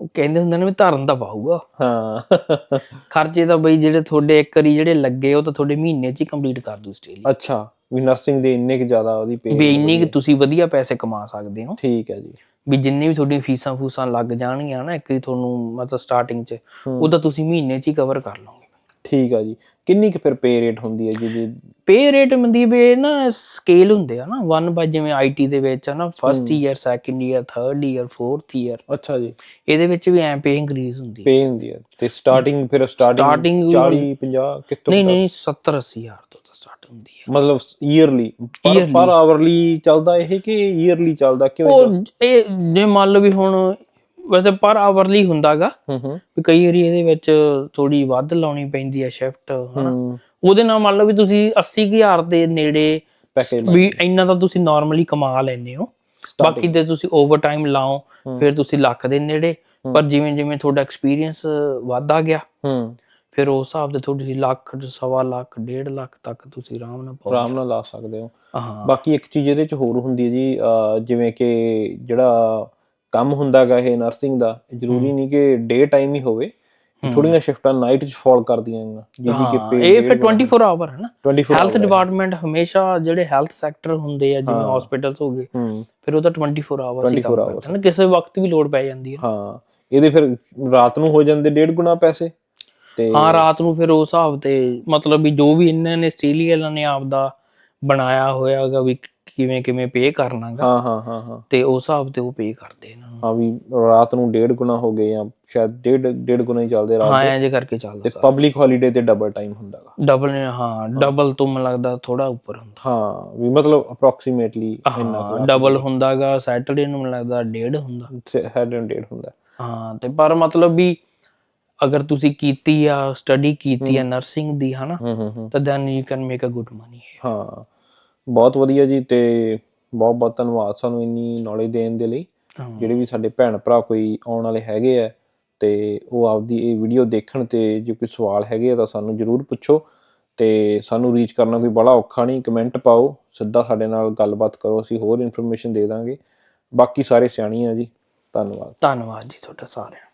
ਉਹ ਕਹਿੰਦੇ ਹੁੰਦੇ ਨੇ ਵੀ ਧਰਨ ਤਾਂ ਪਾਊਗਾ। ਹਾਂ। ਖਰਚੇ ਤਾਂ ਬਈ ਜਿਹੜੇ ਤੁਹਾਡੇ ਇੱਕ ਵਾਰੀ ਜਿਹੜੇ ਲੱਗੇ ਉਹ ਤਾਂ ਤੁਹਾਡੇ ਮਹੀਨੇ 'ਚ ਹੀ ਕੰਪਲੀਟ ਕਰ ਦੂ ਆਸਟ੍ਰੇਲੀਆ। ਅੱਛਾ ਵੀ ਨਰਸਿੰਗ ਦੇ ਇੰਨੇ ਕਿ ਜ਼ਿਆਦਾ ਉਹਦੀ ਪੇ ਵੀ ਇੰਨੀ ਕਿ ਤੁਸੀਂ ਵਧੀਆ ਪੈਸੇ ਕਮਾ ਸਕਦੇ ਹੋ। ਠੀਕ ਹੈ ਜੀ। ਵੀ ਜਿੰਨੀ ਵੀ ਤੁਹਾਡੀਆਂ ਫੀਸਾਂ ਫੂਸਾਂ ਲੱਗ ਜਾਣਗੀਆਂ ਨਾ ਇੱਕ ਵਾਰੀ ਤੁਹਾਨੂੰ ਮਤਲਬ ਸਟਾਰਟਿੰਗ 'ਚ ਹੂੰ। ਉਹ ਤਾਂ ਤੁਸੀਂ ਮਹੀਨੇ 'ਚ ਹੀ ਕਵਰ ਕਰ ਲਓਗੇ। ਠੀਕ ਹੈ ਜੀ। ਕਿੰਨੀ ਕੁ ਫਿਰ ਪੇ ਰੇਟ ਹੁੰਦੀ ਹੈ ਜੀ ਜੀ? ਪੇ ਰੇਟ ਮਨਦੀਪ ਇਹ ਨਾ ਸਕੇਲ ਹੁੰਦੇ ਆ ਨਾ ਵਨ ਬਾਈ ਜਿਵੇਂ ਆਈਟੀ ਦੇ ਵਿੱਚ ਆ ਨਾ first year second year third year fourth year ਅੱਛਾ ਜੀ। ਇਹਦੇ ਵਿੱਚ ਵੀ ਐ ਪੇ ਇੰਕਰੀਜ਼ ਹੁੰਦੀ ਹੈ ਪੇ ਹੁੰਦੀ ਹੈ ਤੇ ਸਟਾਰਟਿੰਗ ਫਿਰ ਸਟਾਰਟਿੰਗ Starting 40 50 ਕਿਤੋਂ ਨਹੀਂ ਨਹੀਂ 70 80 ਹਜ਼ਾਰ ਤੋਂ ਤਾਂ ਸਟਾਰਟ ਹੁੰਦੀ ਹੈ ਮਤਲਬ ਈਅਰਲੀ। ਪਰ ਆਵਰਲੀ ਚੱਲਦਾ ਇਹ ਕਿ ਈਅਰਲੀ ਚੱਲਦਾ? ਕਿਵੇਂ ਉਹ ਇਹ ਜੇ ਮੰਨ ਲਓ ਵੀ ਹੁਣ ਵੈਸੇ ਪਰ ਆਵਰਲੀ ਹੁੰਦਾਗਾ। ਹੂੰ ਹੂੰ। ਵੀ ਕਈ ਵਾਰੀ ਇਹਦੇ ਵਿੱਚ ਥੋੜੀ ਵੱਧ ਲਾਉਣੀ ਪੈਂਦੀ ਹੈ ਸ਼ਿਫਟ ਹਨਾ। ਉਹਦੇ ਨਾਲ ਮੰਨ ਲਓ ਵੀ ਤੁਸੀਂ 80000 ਦੇ ਨੇੜੇ ਪੈਕੇਜ ਵੀ ਇੰਨਾ ਤਾਂ ਤੁਸੀਂ ਨਾਰਮਲੀ ਕਮਾ ਲੈਂਦੇ ਹੋ। ਬਾਕੀ ਤੇ ਤੁਸੀਂ ਓਵਰ ਟਾਈਮ ਲਾਓ ਫਿਰ ਤੁਸੀਂ ਲੱਖ ਦੇ ਨੇੜੇ। ਪਰ ਜਿਵੇਂ ਜਿਵੇਂ ਤੁਹਾਡਾ ਐਕਸਪੀਰੀਅੰਸ ਵੱਧਦਾ ਗਿਆ ਹੂੰ। ਫਿਰ ਉਸ ਹਿਸਾਬ ਦੇ ਤੁਹਾਡੀ ਲੱਖ ਸਵਾ ਲੱਖ ਡੇਢ ਲੱਖ ਤੱਕ ਤੁਸੀਂ ਆਰਾਮ ਨਾਲ ਪਹੁੰਚ ਆਰਾਮ ਨਾਲ ਲਾ ਸਕਦੇ ਹੋ। ਬਾਕੀ ਇੱਕ ਚੀਜ਼ ਇਹਦੇ ਚ ਹੋਰ ਹੁੰਦੀ ਹੈ ਜੀ ਜਿਵੇਂ ਕਿ ਜਿਹੜਾ ਕੰਮ ਹੁੰਦਾਗਾ ਇਹ ਨਰਸਿੰਗ ਦਾ ਜ਼ਰੂਰੀ ਨਹੀਂ ਕਿ ਡੇ ਟਾਈਮ ਹੀ ਹੋਵੇ ਥੋੜੀਆਂ ਸ਼ਿਫਟਾਂ ਨਾਈਟ ਚ ਫਾਲ ਕਰਦੀਆਂ ਨੇ ਜਿਹਦੀ ਕਿ ਹਾਂ, ਪੇ ਇਹ ਫਿਰ 24 ਆਵਰ ਹੈ ਨਾ 24 ਹੈਲਥ ਡਿਪਾਰਟਮੈਂਟ ਹਮੇਸ਼ਾ ਜਿਹੜੇ ਹੈਲਥ ਸੈਕਟਰ ਹੁੰਦੇ ਆ ਜਿਵੇਂ ਹਸਪੀਟਲਸ ਹੋ ਗਏ ਹੂੰ। ਫਿਰ ਉਹ ਤਾਂ 24 ਆਵਰਸ ਹੀ 24 ਕੰਮ ਕਰਦੇ ਨੇ ਕਿਸੇ ਵਕਤ ਵੀ ਲੋਡ ਪੈ ਜਾਂਦੀ ਹੈ। ਹਾਂ ਇਹਦੇ ਫਿਰ ਰਾਤ ਨੂੰ ਹੋ ਜਾਂਦੇ ਡੇਢ ਗੁਣਾ ਪੈਸੇ ਤੇ ਹਾਂ ਰਾਤ ਨੂੰ ਫਿਰ ਉਸ ਹਿਸਾਬ ਤੇ ਮਤਲਬ ਵੀ ਜੋ ਵੀ ਇਹਨਾਂ ਨੇ ਆਸਟ੍ਰੇਲੀਆ ਨੇ ਆਪਦਾ ਬਣਾਇਆ ਹੋਇਆਗਾ ਵੀ ਕਿਵੇਂ ਕਿਵੇਂ ਪੇ ਕਰਨਾਗਾ। ਹਾਂ ਹਾਂ ਹਾਂ ਹਾਂ। ਤੇ ਉਸ ਹਿਸਾਬ ਤੇ ਉਹ ਪੇ ਕਰਦੇ ਇਹਨਾਂ ਨੂੰ। ਹਾਂ ਵੀ ਰਾਤ ਨੂੰ ਡੇਢ ਗੁਣਾ ਹੋ ਗਏ ਜਾਂ ਸ਼ਾਇਦ ਡੇਢ ਡੇਢ ਗੁਣਾ ਹੀ ਚੱਲਦੇ ਰਾਤ ਹਾਂ ਦੇ। ਐਂ ਜੇ ਕਰਕੇ ਚੱਲਦਾ ਤੇ ਪਬਲਿਕ ਹੌਲੀਡੇ ਤੇ ਡਬਲ ਟਾਈਮ ਹੁੰਦਾਗਾ। ਡਬਲ ਹਾਂ ਡਬਲ ਤੋਂ ਮੈਨੂੰ ਲੱਗਦਾ ਥੋੜਾ ਉੱਪਰ ਹੁੰਦਾ। ਹਾਂ ਵੀ ਮਤਲਬ ਅਪਰੋਕਸੀਮੇਟਲੀ ਇੰਨਾ ਹਾਂ ਡਬਲ ਹੁੰਦਾਗਾ ਸੈਟਰਡੇ ਨੂੰ ਮੈਨੂੰ ਲੱਗਦਾ ਡੇਢ ਹੁੰਦਾ। ਹੈਡ ਐਂਡ ਡੇਢ ਹੁੰਦਾ। ਹਾਂ ਤੇ ਪਰ ਮਤਲਬ ਵੀ ਅਗਰ ਤੁਸੀਂ ਕੀਤੀ ਆ ਸਟੱਡੀ ਕੀਤੀ ਆ ਨਰਸਿੰਗ ਦੀ ਹਨਾ ਹੂੰ ਹੂੰ ਹੂੰ। ਤਾਂ then you can make a good money ਹਾਂ। ਬਹੁਤ ਵਧੀਆ ਜੀ ਤੇ ਬਹੁਤ ਬਹੁਤ ਧੰਨਵਾਦ ਸਾਨੂੰ ਇੰਨੀ ਨੌਲੇਜ ਦੇਣ ਦੇ ਲਈ। ਜਿਹੜੇ ਵੀ ਸਾਡੇ ਭੈਣ ਭਰਾ ਕੋਈ ਆਉਣ ਵਾਲੇ ਹੈਗੇ ਆ ਤੇ ਉਹ ਆਪਦੀ ਇਹ ਵੀਡੀਓ ਦੇਖਣ ਤੇ ਜੇ ਕੋਈ ਸਵਾਲ ਹੈਗੇ ਆ ਤਾਂ ਸਾਨੂੰ ਜਰੂਰ ਪੁੱਛੋ ਤੇ ਸਾਨੂੰ ਰੀਚ ਕਰਨਾ ਕੋਈ ਬੜਾ ਔਖਾ ਨਹੀਂ। ਕਮੈਂਟ ਪਾਓ ਸਿੱਧਾ ਸਾਡੇ ਨਾਲ ਗੱਲਬਾਤ ਕਰੋ ਅਸੀਂ ਹੋਰ ਇਨਫੋਰਮੇਸ਼ਨ ਦੇ ਦਾਂਗੇ। ਬਾਕੀ ਸਾਰੇ ਸਿਆਣੀ ਆ ਜੀ। ਧੰਨਵਾਦ। ਧੰਨਵਾਦ ਜੀ ਤੁਹਾਡਾ ਸਾਰਿਆਂ